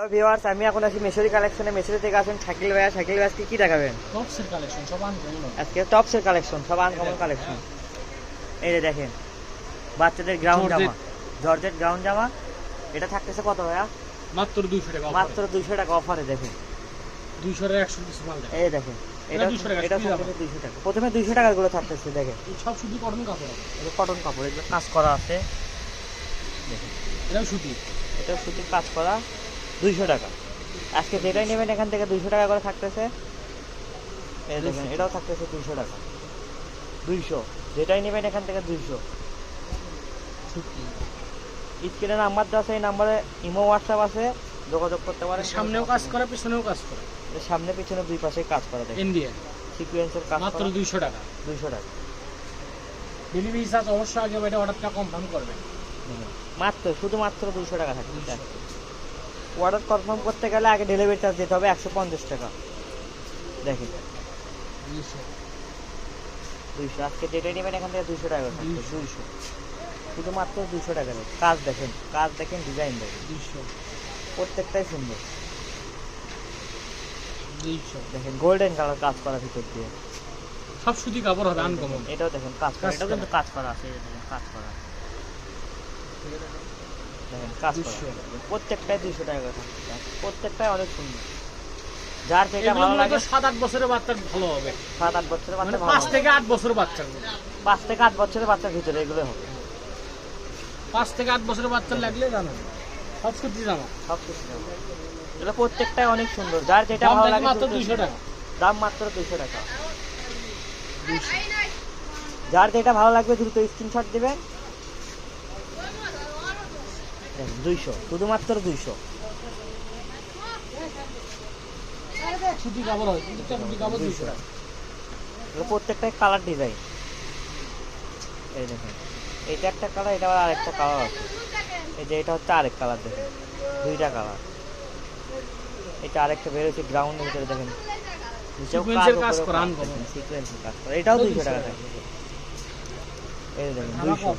Hello viewers আমি এখন আছি মেশরি কালেকশনে মেশরি থেকে আসেন শাকিল ভাইয়া শাকিল ভাই আজকে কি দেখাবেন? টপসের কালেকশন সব আনকমন আজকে টপসের কালেকশন সব আনকমন কালেকশন এই যে দেখেন বাচ্চাদের গ্রাউন্ড জামা। জর্জেট গ্রাউন্ড জামা। এটা থাকতেছে কত ভাইয়া? মাত্র দুইশো টাকা মাত্র দুইশো টাকা অফারে দেখেন। দুইশো টাকা একশো পিস মাল দেয় এই দেখেন এটা 200 টাকা, এটা free থাকতেছে দুইশো টাকা। প্রথমে দুইশো টাকারগুলো থাকতেছে দেখেন। সব শুধু কটন কাপড় এটা কটন কাপড় এগুলো কাজ করা আছে। এটাও সুতি। এটা সুতির কাজ করা। দুইশো টাকা। আজকে যেটাই নেবেন এখান থেকে দুইশো টাকা করে থাকতেছে। দেখেন এটাও থাকতেছে দুইশো টাকা। দুইশো। যেটাই নেবেন এখান থেকে দুইশো। স্ক্রিনে নাম্বার দেওয়া আছে এই নাম্বারে ইমো হোয়াটসঅ্যাপ আছে যোগাযোগ করতে পারেন। সামনেও কাজ করে পিছনেও কাজ করে। সামনে পিছনে দুই পাশে কাজ করা দেখেন। ইন্ডিয়ান সিকুয়েন্সের কাজ মাত্র দুইশো টাকা। দুইশো টাকা। ডেলিভারি চার্জ অবশ্যই আগে এটা অর্ডারটা কনফার্ম করবেন। মাত্র শুধুমাত্র দুইশো টাকা থাকবে। অর্ডার কনফার্ম করতে গেলে আগে ডেলিভারি চার্জ দিতে হবে একশো পঞ্চাশ টাকা। দেখেন দুইশো। আজকে যেটাই নেবেন এখান থেকে দুইশো টাকা থাকবে 200 দুইশো। শুধুমাত্র দুইশো টাকা নেই কাজ দেখেন কাজ দেখেন ডিজাইন দেখেন। দুইশো। প্রত্যেকটাই সুন্দর। দুইশো। দেখেন গোল্ডেন কালার কাজ করা ভিতর দিয়ে। সব সুতি কাপড় হবে আনকমন এটাও দেখেন কাজ করা। এটাও কিন্তু কাজ করা আছে কাজ করা দেখেন কাজ প্রত্যেকটাই দুইশো টাকা করে প্রত্যেকটাই অনেক সুন্দর। যার যেটা ভালো লাগে সাত আট বছরের বাচ্চার ভালো হবে। সাত আট বছরের মানে বাচ্চা পাঁচ থেকে আট বছর বাচ্চার পাঁচ থেকে আট বছরের বাচ্চার ভিতরে এগুলো হবে। পাঁচ থেকে আট বছরের বাচ্চার লাগলে জানো সব সুতি জামা সব কিছু হবে। এগুলো প্রত্যেকটাই অনেক সুন্দর। যার যেটা ভালো লাগে মাত্র দুইশো টাকা। দাম মাত্র দুইশো টাকা। যার যেটা ভালো লাগবে দ্রুত স্ক্রিনশট দিবেন। দুইশো শুধুমাত্র দুইশো। প্রত্যেকটাই কালার ডিজাইন এই দেখেন এটা একটা কালার এটা আবার আরেকটা কালার আছে। এই যে এটা হচ্ছে আরেক কালার দেখেন দুইটা কালার এটা আরেকটা বেরোচ্ছে গ্রাউন্ডের ভিতরে দেখেন। এটাও দুইশো টাকা থাকে এই দেখেন দুইশো।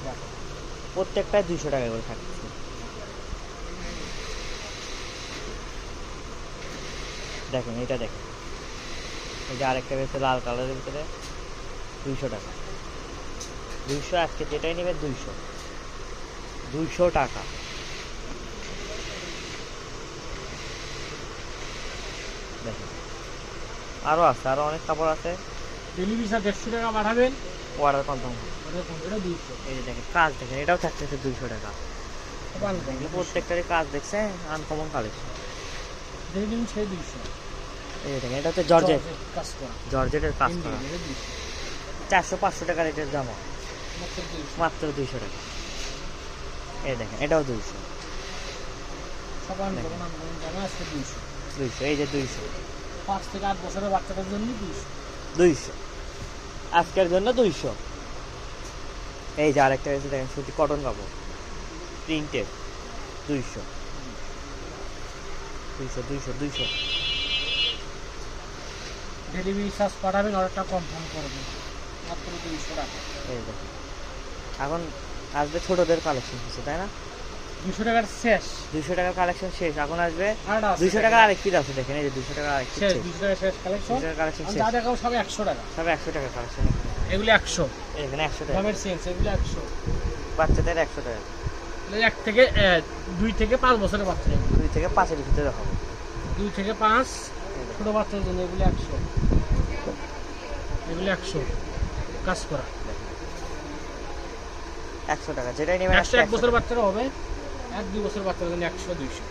প্রত্যেকটাই দুইশো টাকা করে থাকছে। দেখেন এটা দেখেন। এই যে আরেকটা রয়েছে লাল কালারের ভিতরে দুইশো টাকা। দুইশো আজকে যেটাই নেবে দুইশো। দুইশো টাকা। দেখেন। আরও আছে আরও অনেক কাপড় আছে। ডেলিভারি চার্জ দেড়শো টাকা পাঠাবেন। অর্ডার কনফার্ম এটা দুইশো। এই যে দেখেন কাজ দেখেন এটাও থাকতেছে দুইশো টাকা। প্রত্যেকটারই কাজ দেখছে আনকমন কালেকশন সেই দুইশো। এই দেখেন এটা হচ্ছে জর্জেট জর্জেটের কাজ করা চারশো পাঁচশো টাকা রেটের জামা। মাত্র দুইশো। টাকা। এই দেখেন এটাও দুইশো। দুইশো। এই যে দুইশো। পাঁচ থেকে আট বছরের বাচ্চাদের জন্য দুইশো। দুইশো। আজকের জন্য দুইশো। এই যে আরেকটা দেখেন সুতি কটন কাপড়। প্রিন্টেড দুইশো। দুইশো দুইশো দুইশো। ডেলিভারি চার্জ পাঠাবেন অর্ডারটা কনফার্ম করবেন। মাত্র দুইশো টাকা। এই দেখেন এখন আসবে ছোটদের কালেকশন হচ্ছে তাই না? দুশো টাকার শেষ। দুইশো টাকার কালেকশন শেষ এখন আসবে আছে টাকার আরেক পিস আছে দেখেন এই যে দুইশো টাকার আরেক পিস শেষ। দুশো টাকা শেষ কালেকশন। দুইশো টাকার কালেকশন শেষ। যা দেখাও সব একশো টাকা। সব একশো টাকার কালেকশন। এগুলো একশো। এখানে একশো টাকা। দামের চেঞ্জ এগুলো একশো। বাচ্চাদের একশো টাকা। এক থেকে দুই থেকে পাঁচ বছরের বাচ্চা। দুই থেকে পাঁচের ভিতরে হবে। দুই থেকে পাঁচ ছোট বাচ্চার জন্য এগুলো একশো। এগুলো একশো। কাজ করা। একশো টাকা যেটাই নেবেন একশো এক বছর বাচ্চারা হবে। এক দুই বছর বাচ্চার জন্য একশো দুইশো।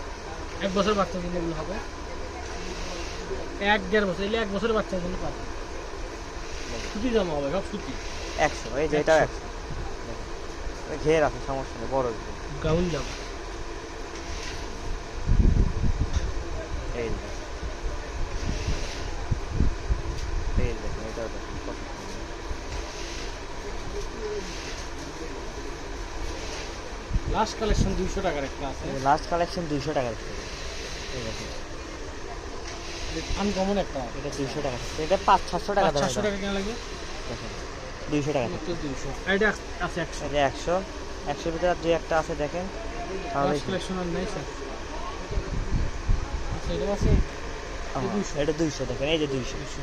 এক বছর বাচ্চার জন্য এগুলো হবে। এক দেড় বছর এগুলো এক বছর বাচ্চার জন্য পাবে। সুতি জামা হবে সব সুতি। একশো এই যে এটাও একশো। ঘের আছে সমস্যা নেই বড়। গাউন জামা। এই যে দেখেন। কত লাস্ট কালেকশন দুইশো টাকার একটা আছে। লাস্ট কালেকশন দুইশো টাকার এই আনকমন একটা এটা দুইশো টাকা এটা পাঁচ সাতশো টাকা চারশো টাকা কেনা লাগবে দুইশো টাকা। দুইশো। এটা আছে একশো। যে একশো। একশোর ভিতরে দুই একটা আছে দেখেন কালেকশন আর নেই স্যার আছে এটা আছে। এটা দুইশো দেখেন এই যে দুইশো। দুইশো।